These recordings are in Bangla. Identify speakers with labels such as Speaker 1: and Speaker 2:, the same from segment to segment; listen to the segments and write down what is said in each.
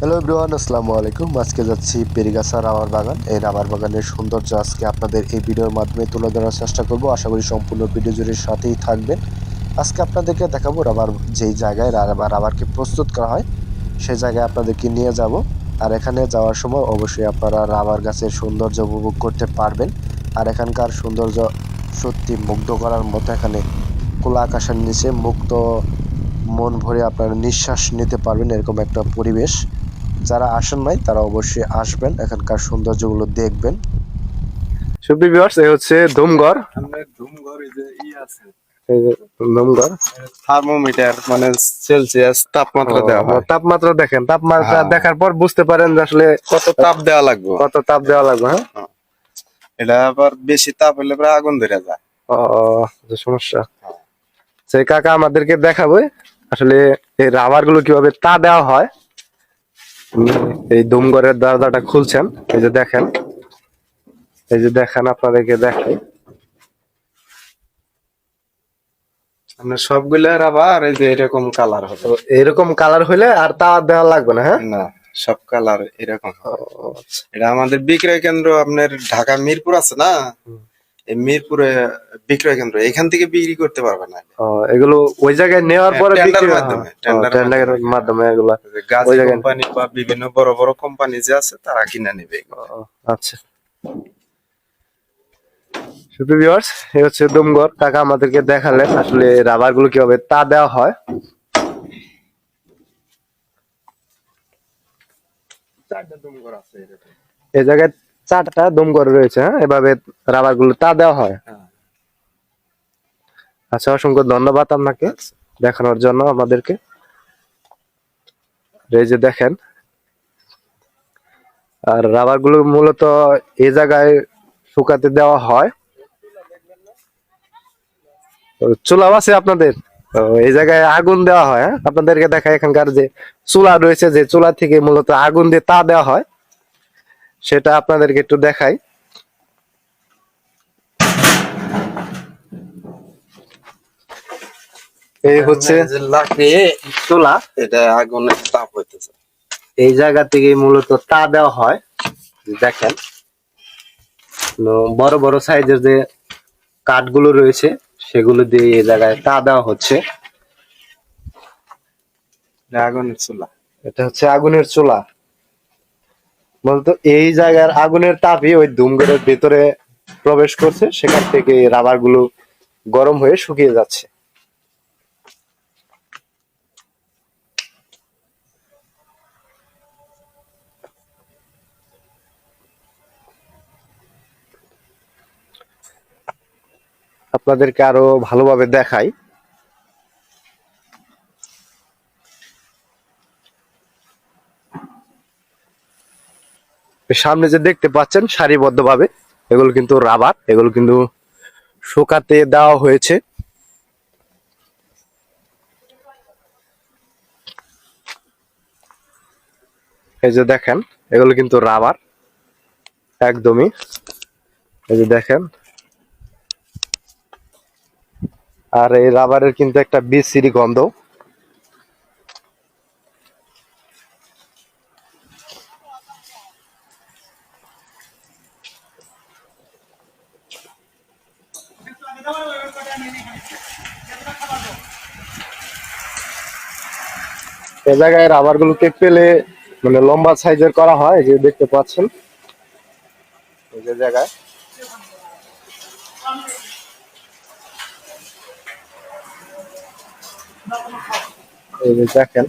Speaker 1: হ্যালো এভরিওয়ান আসসালামু আলাইকুম। আজকে যাচ্ছি পেরিগাছা রাবার বাগান। এই রাবার বাগানের সৌন্দর্য আজকে আপনাদের এই ভিডিওর মাধ্যমে তুলে ধরার চেষ্টা করব। আশা করি সম্পূর্ণ ভিডিও জুড়ে সাথেই থাকবেন। আজকে আপনাদেরকে দেখাবো রাবার যেই জায়গায় রাবার রাবারকে প্রস্তুত করা হয় সেই জায়গায় আপনাদেরকে নিয়ে যাব। আর এখানে যাওয়ার সময় অবশ্যই আপনারা রাবার গাছের সৌন্দর্য উপভোগ করতে পারবেন। আর এখানকার সৌন্দর্য সত্যি মুগ্ধ করার মতো এখানে খোলা আকাশের নিচে মুক্ত মন ভরে আপনারা নিঃশ্বাস নিতে পারবেন। এরকম একটা পরিবেশ। যারা আসেন নাই তারা অবশ্যই আসবেন। এখানকার সৌন্দর্যগুলো দেখবেন।
Speaker 2: সুপ্রিয় ভিউয়ার্স এই হচ্ছে ধুমঘর।
Speaker 3: আমাদের ধুমঘর এই যে ই আছে।
Speaker 2: এই
Speaker 3: থার্মোমিটার মানে সেলসিয়াস তাপমাত্রা দেওয়া হয়।
Speaker 2: তাপমাত্রা দেখেন। তাপমাত্রা
Speaker 3: হ্যাঁ।
Speaker 2: দেখার পর বুঝতে পারেন যে আসলে
Speaker 3: কত তাপ দেওয়া লাগবে।
Speaker 2: কত তাপ দেওয়া লাগবে হ্যাঁ?
Speaker 3: এটা আবার বেশি তাপ হলে প্রায় আগুন ধরে যায়।
Speaker 2: ও সমস্যা। সেই কাকা আমাদেরকে দেখাবে আসলে এই রাবারগুলো কীভাবে তা দেওয়া হয়। এই ধুমঘরের দরজাটা খুলছেন এই যে দেখেন। এই যে দেখেন আপনাদেরকে দেখাই।
Speaker 3: আপনার সবগুলা আবার এই যে এরকম কালার হবে।
Speaker 2: এরকম কালার হইলে আর তা দেওয়া লাগবে না হ্যাঁ?
Speaker 3: না সব কালার এরকম
Speaker 2: আচ্ছা।
Speaker 3: এটা আমাদের বিক্রয় কেন্দ্র আপনার ঢাকা মিরপুর আছে না? মিরপুরে বিক্রয় কেন্দ্র এখান থেকে বিক্রি করতে পারবে না।
Speaker 2: এগুলো ওই জায়গায় নেওয়ার
Speaker 3: হ্যাঁ,
Speaker 2: পরে
Speaker 3: মাধ্যমে,
Speaker 2: টেন্ডারের
Speaker 3: মাধ্যমে।
Speaker 2: এগুলা
Speaker 3: গাছ কোম্পানি বা বিভিন্ন বড় বড় কোম্পানি যে আছে তারা কিনে নেবে
Speaker 2: আচ্ছা। সুপ্রিয় ভিউয়ার্স এই হচ্ছে ডুমগর কাকা আমাদেরকে দেখালেন আসলে রাবারগুলো কীভাবে তা দেওয়া হয়। এই জায়গায় চারটা ডুমগর রয়েছে হ্যাঁ? এভাবে রাবারগুলো তা দেওয়া হয়।
Speaker 3: হ্যাঁ।
Speaker 2: আচ্ছা অসংখ্য ধন্যবাদ আপনাকে দেখানোর জন্য আমাদেরকে। আর এই যে দেখেন আর রাবারগুলো মূলত এই জায়গায় শুকাতে দেওয়া হয়। চুলাও আছে আপনাদের। এই জায়গায় আগুন দেওয়া হয় হ্যাঁ? আপনাদেরকে দেখা এখানকার যে চুলা রয়েছে যে চুলা থেকে মূলত আগুন দিয়ে তা দেওয়া হয়। সেটা আপনাদেরকে একটু দেখাই। এই হচ্ছে
Speaker 3: লাকড়ি
Speaker 2: চুলা
Speaker 3: এটা আগুনের তাপ হইতেছে।
Speaker 2: এই জায়গা থেকে মূলত তা দেওয়া হয় দেখেন বড় বড় সাইজের যে কাঠগুলো রয়েছে সেগুলো দিয়ে এই জায়গায় তা দেওয়া হচ্ছে।
Speaker 3: আগুনের চুলা।
Speaker 2: এটা হচ্ছে আগুনের চুলা। বলতো, এই জায়গার আগুনের তাপই ওই ধুমঘরের ভেতরে প্রবেশ করছে, সেখান থেকে রাবারগুলো গরম হয়ে শুকিয়ে যাচ্ছে। আপনাদেরকে আরও ভালোভাবে দেখাই। সামনে যে দেখতে পাচ্ছেন সারিবদ্ধভাবে, এগুলো কিন্তু রাবার, এগুলো কিন্তু শুকাতে দেওয়া হয়েছে। এই যে দেখেন, এগুলো কিন্তু রাবার, একদমই। এই যে দেখেন। আর এই রাবারের কিন্তু একটা বিচ্ছিরি গন্ধ। এ জায়গায় রাবার গুলোকে পেলে মানে লম্বা সাইজের করা হয় যে দেখতে পাচ্ছেন। যে জায়গায়। দেখেন।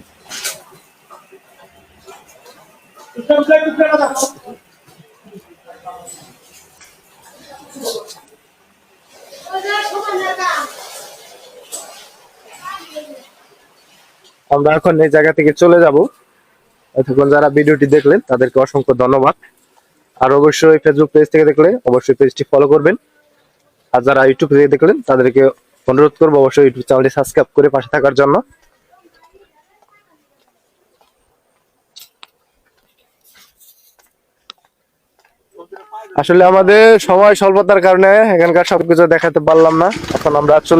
Speaker 2: আমরা এখন এই জায়গা থেকে চলে যাব। এতক্ষণ যারা ভিডিওটি দেখলেন, তাদেরকে অসংখ্য ধন্যবাদ। আর অবশ্যই ফেসবুক পেজ থেকে দেখলে অবশ্যই পেজটি ফলো করবেন। আর যারা ইউটিউব থেকে দেখলেন, তাদেরকে অনুরোধ করব অবশ্যই ইউটিউব চ্যানেলটি সাবস্ক্রাইব করে পাশে থাকার জন্য। আসলে আমাদের সময় স্বল্পতার কারণে এখানকার সবকিছু দেখাতে পারলাম না। এখন আমরা চলে